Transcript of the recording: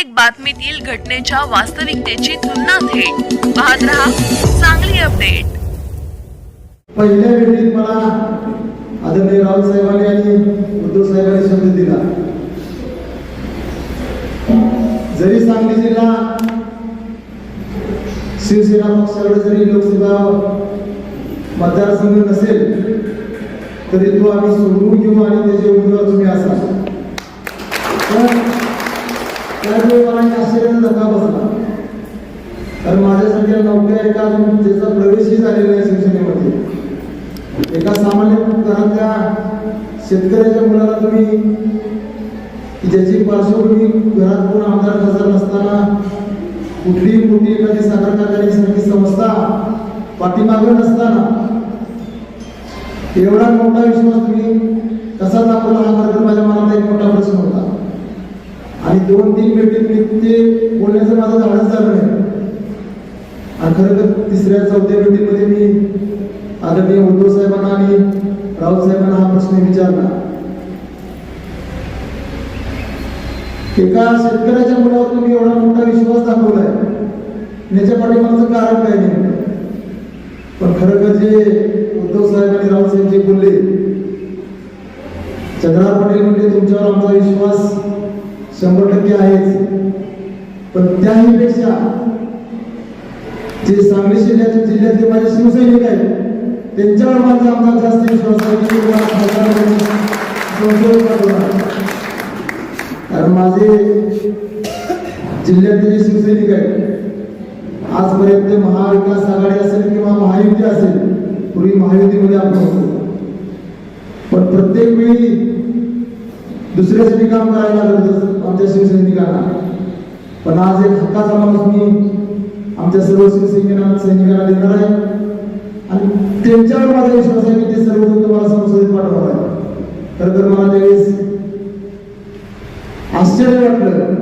प्रत्येक बातमीतील घटनेच्या वास्तविकतेची तुलना थेट. पाहत रहा चांगली अपडेट. पहिल्या भेटीत मला आदरणीय राहुल साहेबांनी आणि उद्धव साहेबांनी शब्द दिला. जरी सांगली जिल्हा शिवसेना पक्षाकडे जरी लोकसभा मतदारसंघ नसेल तरी तो आम्ही सोडवून घेऊ आणि त्याचे उमेदवार तुम्ही असाल. तर त्यावेळी धक्का बसला कारण माझ्यासाठी नोकऱ्या एका त्याचा प्रवेशही झालेला आहे शिक्षणामध्ये एका सामान्य घरातल्या शेतकऱ्याच्या मुलाला तुम्ही ज्याची पार्श्वभूमी घरात कोण आमदार खासदार नसताना कुठलीही मोठी एखादी साखर कारखान्यासारखी संस्था पाठीमागं नसताना एवढा मोठा विश्वास तुम्ही कसा दाखवला हा खरं तर माझ्या मनात एक मोठा प्रश्न होता आणि दोन तीन भेटीत मी ते बोलण्याचं माझं धाडस झालं नाही. आणि खरं तर तिसऱ्या चौथ्या मिनिटीमध्ये मी आदरणीय उद्धव साहेबांना आणि राऊत साहेबांना हा प्रश्न विचारला. एका शेतकऱ्याच्या मुलावर तुम्ही एवढा मोठा विश्वास दाखवलाय. याच्या पाठीमागचं कारण काय नाही पण खरं जे उद्धव साहेब आणि राऊत साहेब जे बोलले चंद्रार पाटील म्हणजे तुमच्यावर आमचा विश्वास शंभर टक्के आहेच पण त्याही पेक्षा जे सांगली जिल्ह्याचे जिल्ह्यातले माझे शिवसैनिक आहेत त्यांच्यावर माझा आमचा जास्त विश्वास आहे. कारण माझे जिल्ह्यातले जे शिवसैनिक आहेत आजपर्यंत महाविकास आघाडी असेल किंवा महायुती असेल पूर्वी महायुतीमध्ये आपण होतो. पण प्रत्येक वेळी दुसऱ्यासाठी काम करायला लागत होतं. पण आज एक हक्काचा माणूस मी आमच्या सर्व शिवसैनिकांना सैनिकांना देणार आहे. आणि त्यांच्यावर माझा विश्वास आहे की ते सर्वजण तुम्हाला संसदेत पाठवणार आहे खरं तर मला त्यावेळेस आश्चर्य वाटलं.